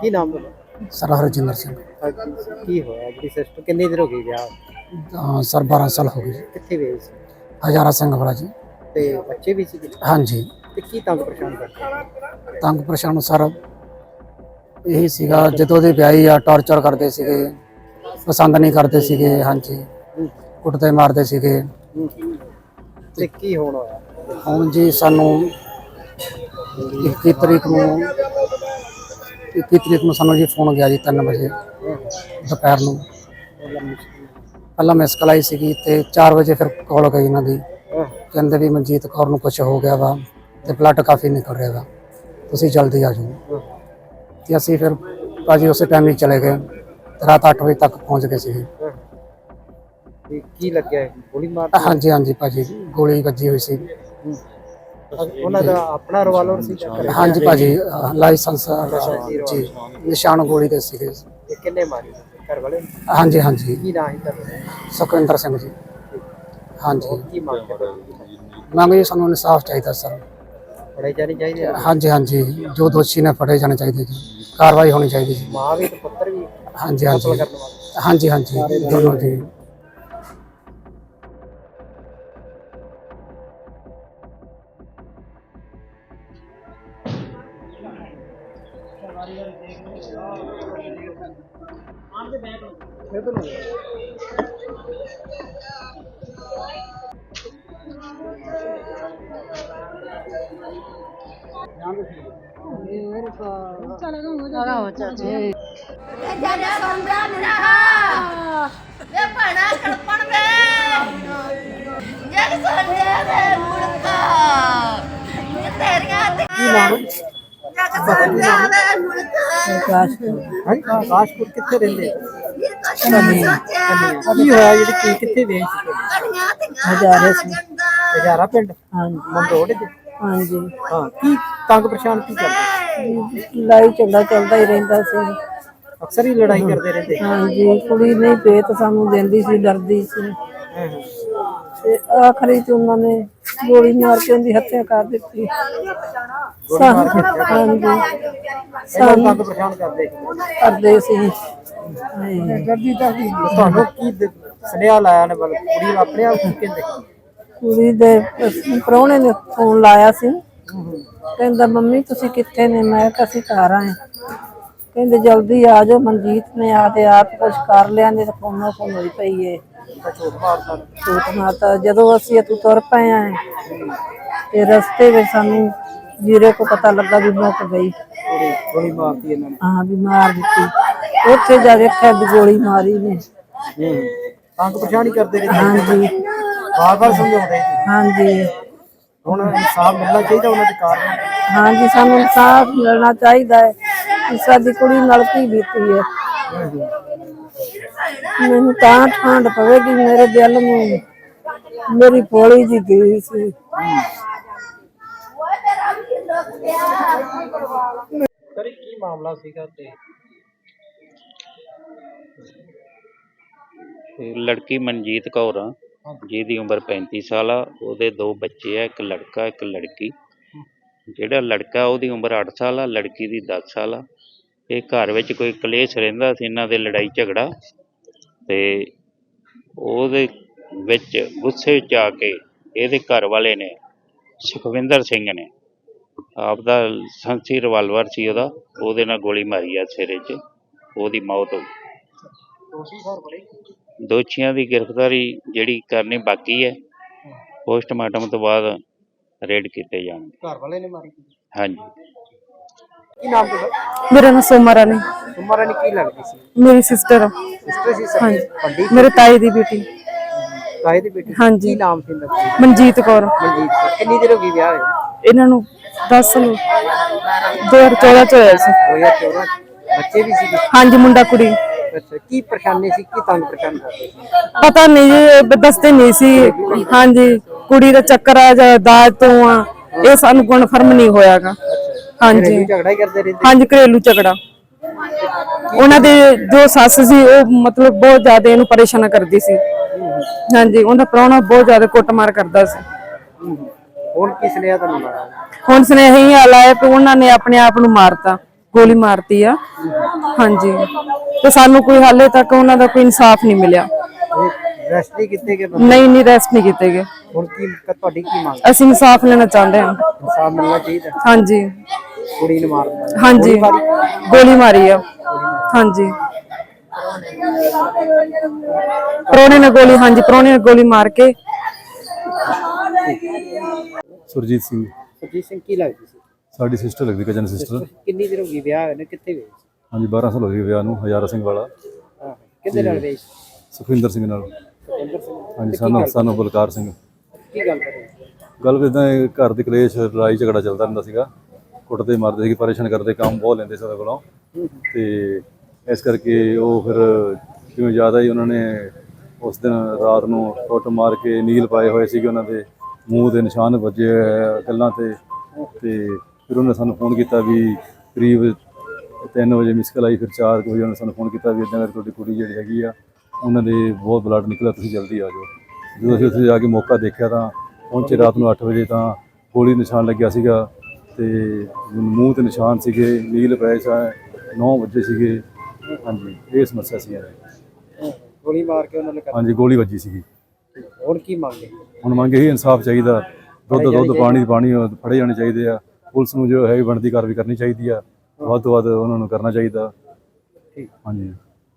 ਕੀ ਨਾਮ ਤੁਹਾਡਾ ਸਰ ਹਰਜਿੰਦਰ ਸਿੰਘ। ਕੀ ਹੋਇਆ? ਜਿਹੜੀ ਸਿਸਟਰ ਕਿੰਨੀ ਦੇਰ ਹੋ ਗਈ ਵਿਆਹ? ਅਹ ਸਰ 12 ਸਾਲ ਹੋ ਗਏ ਜੀ। ਕਿੱਥੇ ਵੇਚ ਸੀ? ਹਜ਼ਾਰਾ ਸਿੰਘ ਵਾਲਾ ਜੀ। ਤੇ ਬੱਚੇ ਵੀ ਸੀ ਹਾਂਜੀ। ਤੇ ਕੀ ਤੰਗ ਪਰੇਸ਼ਾਨ ਕਰਦੇ? ਤੰਗ ਪਰੇਸ਼ਾਨ ਸਰ ਇਹੀ ਸੀਗਾ ਜਦੋਂ ਦੇ ਵਿਆਹੀ ਆ ਟਾਰਚਰ ਕਰਦੇ ਸੀਗੇ ਪਸੰਦ ਨਹੀਂ ਕਰਦੇ ਸੀਗੇ ਹਾਂਜੀ। ਕੁੱਟਦੇ ਮਾਰਦੇ ਸੀਗੇ। ਤੇ ਕੀ ਹੋਣ ਹੋਇਆ? ਹੁਣ ਜੀ ਸਾਨੂੰ 21 ਤਰੀਕ ਨੂੰ 21 ਤਰੀਕ ਨੂੰ ਸਾਨੂੰ ਜੀ ਫੋਨ ਗਿਆ ਜੀ 3 ਵਜੇ ਦੁਪਹਿਰ ਨੂੰ। ਪਹਿਲਾਂ ਮਿਸ ਕਾਲ ਆਈ ਸੀਗੀ ਤੇ 4 ਵਜੇ ਫਿਰ ਕਾਲ ਗਈ ਇਹਨਾਂ ਦੀ। ਕਹਿੰਦੇ ਵੀ ਮਨਜੀਤ ਕੌਰ ਨੂੰ ਕੁਝ ਹੋ ਗਿਆ ਵਾ ਤੇ ਬਲੱਡ ਕਾਫੀ ਨਿਕਲ ਰਿਹਾ ਵਾ। ਤੁਸੀਂ ਜਲਦੀ ਆ ਜਾਓ। ਤੇ ਅਸੀਂ ਫਿਰ ਭਾਜੀ ਉਸੇ ਟਾਈਮ ਹੀ ਚਲੇ ਗਏ। ਰਾਤ 8 ਵਜੇ ਤੱਕ ਪਹੁੰਚ ਗਏ ਸੀ ਕੀ ਲੱਗਿਆ ਗੋਲੀ ਮਾਰ ਹਾਂਜੀ ਹਾਂਜੀ ਭਾਜੀ। ਗੋਲੀ ਵੱਜੀ ਹੋਈ ਸੀ। ਉਹਨਾਂ ਦਾ ਆਪਣਾ ਰਿਵਾਲਵਰ ਸੀ ਜਾਂ ਘਰੇ? ਹਾਂਜੀ ਭਾਜੀ ਅਹ ਲਾਇਸੈਂਸ ਜੀ ਨਿਸ਼ਾਨ ਗੋਲੀ ਦੇ ਸੀਗੇ। ਤੇ ਕਿੰਨੇ ਮਾਰੀ? ਘਰ ਵਾਲੇ? ਨੇ? ਹਾਂਜੀ ਹਾਂਜੀ। ਕੀ ਨਾਂ ਸੁਖਵਿੰਦਰ ਸਿੰਘ ਜੀ। ਹਾਂਜੀ। ਕੀ ਮੰਗ ਵੀ ਸਾਨੂੰ ਇਨਸਾਫ ਚਾਹੀਦਾ ਸਰ। ਪੜਾਈ ਜਾਣੀ ਚਾਹੀਦੀ ਹੈ? ਹਾਂਜੀ ਹਾਂਜੀ। ਜੋ ਦੋਸ਼ੀ ਨੇ ਫੜੇ ਜਾਣੇ ਚਾਹੀਦੇ ਜੀ। ਕਾਰਵਾਈ ਹੋਣੀ ਚਾਹੀਦੀ ਜੀ। ਮਾਂ ਵੀ ਤੇ ਪੁੱਤਰ ਵੀ ਹਾਂਜੀ ਹਾਂਜੀ। ਕਰਨ ਵਾਲੇ? ਹਾਂਜੀ ਹਾਂਜੀ। ਦੋਨੋਂ ਜੀ। ਜਾਨੇ ਸੰਦਾ ਨਹਾ ਵੇ ਭਣਾ ਖੜਪਣ ਵੇ ਜਗ ਸੰਦੇ ਵੇ ਮੁੜਕਾ ਇਹ ਤੇਰੀਆਂ ਤੇ ਕੀ ਨਾਮ ਜਗ ਸੰਦੇ ਵੇ ਮੁੜਕਾ ਹਾਂ ਆਕਾਸ਼ਪੁਰ ਕਿੱਥੇ ਰਹਿੰਦੇ ਕੀ ਹੋਇਆ ਜਿਹੜੀ ਕੀ ਕਿੱਥੇ ਵੇਚ ਕੜੀਆਂ ਤੇ ਹਜ਼ਾਰੇ ਹਜ਼ਾਰਾ ਪਿੰਡ? ਹਾਂਜੀ। ਮੰਦੋੜ ਚ ਹਾਂਜੀ। ਹਾਂ ਕੀ ਤੰਗ ਪਰੇਸ਼ਾਨ ਕੀ ਕਰਦੇ? ਲੜਾਈ ਝਗੜਾ ਚੱਲਦਾ ਹੀ ਰਹਿੰਦਾ ਸੀ। ਅਕਸਰ ਹੀ ਲੜਾਈ ਕਰਦੇ ਰਹਿੰਦੇ। ਹਾਂਜੀ ਕੁੜੀ ਨਹੀਂ ਪੇਤ ਸਾਨੂੰ ਦਿੰਦੀ ਸੀ ਡਰਦੀ ਸੀ। ਤੇ ਆਖਰੀ ਚ ਉਹਨਾਂ ਨੇ ਗੋਲੀ ਮਾਰ ਕੇ ਉਹਦੀ ਹੱਤਿਆ ਕਰ ਦਿੱਤੀ। ਸਾਨੂੰ ਹਾਂਜੀ। ਇਹਨਾਂ ਨੂੰ ਤੰਗ ਪਰੇਸ਼ਾਨ ਕਰਦੇ ਕਰਦੇ ਸੀ। ਡਰਦੀ ਡਰਦੀ ਤੁਹਾਨੂੰ ਕੀ ਦ- ਸੁਨੇਹਾ ਲਾਇਆ ਨੇ ਮਤਲਬ ਕੁੜੀ ਆਪਣੇ ਆਪ ਕੀ ਕਹਿੰਦੇ? ਕੁੜੀ ਦੇ ਪ੍ਰਾਹੁਣੇ ਨੇ ਫੋਨ ਲਾਇਆ ਸੀ। ਕਹਿੰਦਾ ਮੰਮੀ ਤੁਸੀਂ ਕਿੱਥੇ ਨੇ? ਮੈਂ ਕਿਹਾ ਅਸੀਂ ਘਰ ਆਏ ਕਹਿੰਦੇ ਜਲਦੀ ਆ ਜਾਓ ਮਨਜੀਤ ਨੇ ਆ ਤੇ ਆਪ ਕੁਝ ਕਰ ਲਿਆ ਨੇ ਤਾਂ ਫੋਨੋਂ ਫੋਨ ਹੋਈ ਪਈ ਏ। ਝੂਠ ਮਾਤਾ ਜਦੋਂ ਅਸੀਂ ਇੱਥੋਂ ਤੁਰ ਪਏ ਆਂ ਤੇ ਰਸਤੇ ਵਿੱਚ ਸਾਨੂੰ ਜੀਰੇ ਕੋ ਪਤਾ ਲੱਗਾ ਵੀ ਮੁੱਕ ਗਈ। ਗੋਲੀ ਮਾਰਤੀ ਇਹਨਾਂ ਨੇ। ਹਾਂ ਵੀ ਮਾਰ ਦਿੱਤੀ। ਉੱਥੇ ਜਾ ਵੇਖਿਆ ਵੀ ਗੋਲੀ ਮਾਰੀ ਨੇ। ਹੂੰ। ਤੰਗ ਹੀ ਕਰਦੇ ਰਹਿੰਦੇ ਹਾਂਜੀ। ਬਾਰ ਬਾਰ ਸਮਝਾਉਂਦੇ ਹਾਂਜੀ। ਹੁਣ ਇਨਸਾਫ ਮਿਲਣਾ ਚਾਹੀਦਾ ਉਹਨਾਂ ਦੇ ਕਾਰਨ ਹਾਂਜੀ ਸਾਨੂੰ ਇਨਸਾਫ ਮਿਲਣਾ ਚਾਹੀਦਾ ਹੈ। ਸਾਡੀ ਕੁੜੀ ਨਾਲ ਕੀ ਬੀਤੀ ਹੈ? ਮੈਨੂੰ ਤਾਂ ਠੰਡ ਪਵੇਗੀ ਮੇਰੇ ਦਿਲ ਨੂੰ। ਮੇਰੀ ਪੋਲੀ ਜੀ ਗਈ ਸੀ। ਸਰ ਇਹ ਕੀ ਮਾਮਲਾ ਸੀਗਾ ਤੇ? ਤੇ ਲੜਕੀ ਮਨਜੀਤ ਕੌਰ ਆ ਜਿਹਦੀ ਉਮਰ 35 ਸਾਲ ਆ। ਉਹਦੇ ਦੋ ਬੱਚੇ ਆ ਇੱਕ ਲੜਕਾ ਇੱਕ ਲੜਕੀ। ਜਿਹੜਾ ਲੜਕਾ ਉਹਦੀ ਉਮਰ 8 ਸਾਲ ਆ ਲੜਕੀ ਦੀ 10 ਸਾਲ ਆ। ਇਹ ਘਰ ਵਿੱਚ ਕੋਈ ਕਲੇਸ਼ ਰਹਿੰਦਾ ਸੀ ਇਹਨਾਂ ਦੇ ਲੜਾਈ ਝਗੜਾ ਤੇ ਉਹਦੇ ਵਿੱਚ ਗੁੱਸੇ 'ਚ ਆ ਕੇ ਇਹਦੇ ਘਰ ਵਾਲੇ ਨੇ ਸੁਖਵਿੰਦਰ ਸਿੰਘ ਨੇ ਆਪਦਾ ਸੰਸੀ ਰਿਵਾਲਵਰ ਸੀ ਉਹਦਾ ਉਹਦੇ ਨਾਲ ਗੋਲੀ ਮਾਰੀ ਆ ਸਿਰੇ 'ਚ ਉਹਦੀ ਮੌਤ ਹੋ ਗਈ। ਦੋਸ਼ੀਆਂ ਦੀ ਗ੍ਰਿਫਤਾਰੀ ਜਿਹੜੀ ਕਰਨੀ ਬਾਕੀ ਹੈ। ਪੋਸਟਮਾਰਟਮ ਤੋਂ ਬਾਅਦ ਰੇਡ ਕੀਤੇ ਜਾਣਗੇ। ਘਰ ਵਾਲੇ ਨੇ ਮਾਰੀ ਹਾਂਜੀ। ਕੀ ਨਾਮ ਤੁਹਾਡਾ? ਮੇਰਾ ਨਾਮ ਸੋਮਾ ਰਾਣੀ। ਤੁਮਾਰਾ ਨੇ ਕੀ ਲੱਗਦੀ ਸੀ? ਮੇਰੀ ਸਿਸਟਰ ਸਿਸਟਰ ਸੀ ਸਰ? ਵੱਡੀ ਮੇਰੇ ਤਾਈ ਦੀ ਬੇਟੀ। ਤਾਏ ਦੀ ਬੇਟੀ? ਹਾਂਜੀ। ਕੀ ਨਾਮ ਸੀ ਇਹਨਾਂ ਦਾ? ਮਨਜੀਤ ਕੌਰ। ਮਨਜੀਤ ਕੌਰ। ਕਿੰਨੀ ਦੇਰ ਹੋ ਗਈ ਵਿਆਹ ਹੋਏ? ਇਹਨਾਂ ਨੂੰ 10 ਸਾਲ 2014 ਚ ਹੋਇਆ ਸੀ। 2014 ਬੱਚੇ ਵੀ ਸੀ? ਹਾਂਜੀ ਮੁੰਡਾ ਕੁੜੀ। ਅੱਛਾ ਕੀ ਪਰੇਸ਼ਾਨੀ ਸੀ? ਕੀ ਤੰਗ ਪਰੇਸ਼ਾਨ ਕਰਦੇ ਸੀ? ਪਤਾ ਨਹੀਂ ਜੀ ਦੱਸਦੇ ਨਹੀਂ ਸੀ। ਹਾਂਜੀ ਕੁੜੀ ਦਾ ਚੱਕਰ ਆ ਜਾਂ ਦਾਜ ਤੋਂ ਆ ਇਹ ਸਾਨੂੰ ਕਨਫਰਮ ਨਹੀਂ ਹੋਇਆਗਾ। ਹਾਂਜੀ। ਝਗੜਾ ਹੀ ਕਰਦੇ ਰਹਿੰਦੇ ਹਾਂਜੀ ਘਰੇਲੂ ਝਗੜਾ। ਉਹਨਾਂ ਦੇ ਜੋ ਸੱਸ ਸੀ ਉਹ ਮਤਲਬ ਬਹੁਤ ਜ਼ਿਆਦਾ ਇਹਨੂੰ ਪਰੇਸ਼ਾਨ ਕਰਦੀ ਸੀ। ਹਾਂਜੀ ਉਹਦਾ ਪ੍ਰਾਹੁਣਾ ਬਹੁਤ ਜ਼ਿਆਦਾ ਕੁੱਟਮਾਰ ਕਰਦਾ ਸੀ। ਹੁਣ ਕਿਸ ਨੇ ਤੁਹਾਨੂੰ ਮਾਰਿਆ ਹੁਣ ਸੁਨੇਹੀ ਹਾਲ ਆਇਆ ਕਿ ਉਹਨਾਂ ਨੇ ਆਪਣੇ ਆਪ ਨੂੰ ਮਾਰਤਾ ਗੋਲੀ ਮਾਰਤੀ ਆ। ਹਾਂਜੀ। ਤੇ ਸਾਨੂੰ ਕੋਈ ਹਾਲੇ ਤੱਕ ਉਹਨਾਂ ਦਾ ਕੋਈ ਇਨਸਾਫ ਨਹੀਂ ਮਿਲਿਆ। ਰੈਸਟ ਨਹੀਂ ਕੀਤੇ ਗਏ ਬੰਦੇ? ਨਹੀਂ ਨਹੀਂ ਰੈਸਟ ਨਹੀਂ ਕੀਤੇ ਗਏ। ਹੁਣ ਕੀ ਤੁਹਾਡੀ ਕੀ ਮੰਗ? ਅਸੀਂ ਇਨਸਾਫ ਲੈਣਾ ਚਾਹੁੰਦੇ ਹਾਂ। ਇਨਸਾਫ ਮਿਲਣਾ ਚਾਹੀਦਾ। ਹਾਂਜੀ। ਕੁੜੀ ਨੂੰ ਮਾਰ ਦਿੱਤਾ ਹਾਂਜੀ। ਗੋਲੀ ਮਾਰੀ? ਆ। ਹਾਂਜੀ। ਪ੍ਰੋਣੇ ਨੇ ਗੋਲੀ ਹਾਂਜੀ ਪ੍ਰੋਣੇ ਨੇ ਗੋਲੀ ਮਾਰ ਕੇ। ਸੁਰਜੀਤ ਸਿੰਘ। ਸੁਰਜੀਤ ਸਿੰਘ ਕੀ ਲੱਗਦੀ ਸੀ? ਸਾਡੀ ਸਿਸਟਰ ਲੱਗਦੀ ਕਜਨ ਸਿਸਟਰ ਕਿੰਨੀ ਦੇਰ ਹੋ ਗਈ ਵਿਆਹ ਹੋਏ ਨੇ? ਕਿੱਥੇ ਗਏ ਸੀ? ਹਾਂਜੀ 12 ਸਾਲ ਹੋ ਗਏ ਵਿਆਹ ਨੂੰ ਹਜ਼ਾਰਾ ਸਿੰਘ ਵਾਲਾ। ਹਾਂ ਕਿਹਦੇ ਨਾਲ ਸੀ? ਸੁਖਵਿੰਦਰ ਸਿੰਘ ਨਾਲ। ਸੁਖਿੰਦਰ ਸਿੰਘ ਹਾਂਜੀ ਸਾਨੂੰ ਸਾਨੂੰ ਬਲਕਾਰ ਸਿੰਘ। ਕੀ ਗੱਲ ਕਰੇ ਗੱਲ ਇਦਾਂ ਘਰ ਦੇ ਕਲੇਸ਼ ਲੜਾਈ ਝਗੜਾ ਚੱਲਦਾ ਰਹਿੰਦਾ ਸੀਗਾ। ਕੁੱਟਦੇ ਮਾਰਦੇ ਸੀ ਪਰੇਸ਼ਾਨ ਕਰਦੇ ਕੰਮ ਬਹੁਤ ਲੈਂਦੇ ਸੀ ਉਹਦੇ ਕੋਲੋਂ। ਤੇ ਇਸ ਕਰਕੇ ਉਹ ਫਿਰ ਜਿਵੇਂ ਜ਼ਿਆਦਾ ਹੀ ਉਹਨਾਂ ਨੇ ਉਸ ਦਿਨ ਰਾਤ ਨੂੰ ਟੁੱਟ ਮਾਰ ਕੇ ਨੀਲ ਪਾਏ ਹੋਏ ਸੀਗੇ ਉਹਨਾਂ ਦੇ। ਮੂੰਹ ਦੇ ਨਿਸ਼ਾਨ ਵੱਜੇ ਗੱਲਾਂ ਤੇ। ਤੇ ਫਿਰ ਉਹਨੇ ਸਾਨੂੰ ਫੋਨ ਕੀਤਾ ਵੀ ਕਰੀਬ 3 ਵਜੇ ਮਿਸ ਕਾਲ ਆਈ ਫਿਰ 4 ਵਜੇ ਉਹਨੇ ਸਾਨੂੰ ਫੋਨ ਕੀਤਾ ਵੀ ਇਦਾਂ ਕਰਕੇ ਤੁਹਾਡੀ ਕੁੜੀ ਜਿਹੜੀ ਹੈਗੀ ਆ ਉਹਨਾਂ ਦੇ ਬਹੁਤ ਬਲੱਡ ਨਿਕਲਿਆ ਤੁਸੀਂ ਜਲਦੀ ਆ ਜਾਓ। ਜਦੋਂ ਅਸੀਂ ਉੱਥੇ ਜਾ ਕੇ ਮੌਕਾ ਦੇਖਿਆ ਤਾਂ ਪਹੁੰਚੇ ਰਾਤ ਨੂੰ 8 ਵਜੇ ਤਾਂ ਗੋਲੀ ਨਿਸ਼ਾਨ ਲੱਗਿਆ ਸੀਗਾ ਤੇ ਮੂੰਹ ਤੇ ਨਿਸ਼ਾਨ ਸੀਗੇ ਨੀਲ ਪਏ ਸਾ 9 ਵਜੇ ਸੀਗੇ। ਹਾਂਜੀ ਇਹ ਸਮੱਸਿਆ ਸੀ ਯਾਰ। ਗੋਲੀ ਮਾਰ ਕੇ ਉਹਨਾਂ ਨੇ ਕਰ ਹਾਂਜੀ ਗੋਲੀ ਵੱਜੀ ਸੀਗੀ। ਹੁਣ ਕੀ ਮੰਗੇ ਹੁਣ ਮੰਗੇ ਹੀ ਇਨਸਾਫ ਚਾਹੀਦਾ। ਦੁੱਧ ਦੁੱਧ ਪਾਣੀ ਪਾਣੀ ਫੜੇ ਜਾਣੇ ਚਾਹੀਦੇ ਆ। ਪੁਲਿਸ ਨੂੰ ਜੋ ਹੈ ਬਣਦੀ ਕਾਰਵਾਈ ਕਰਨੀ ਚਾਹੀਦੀ ਆ। ਵੱਧ ਤੋਂ ਵੱਧ ਉਹਨਾਂ ਨੂੰ ਕਰਨਾ ਚਾਹੀਦਾ। ਹਾਂਜੀ।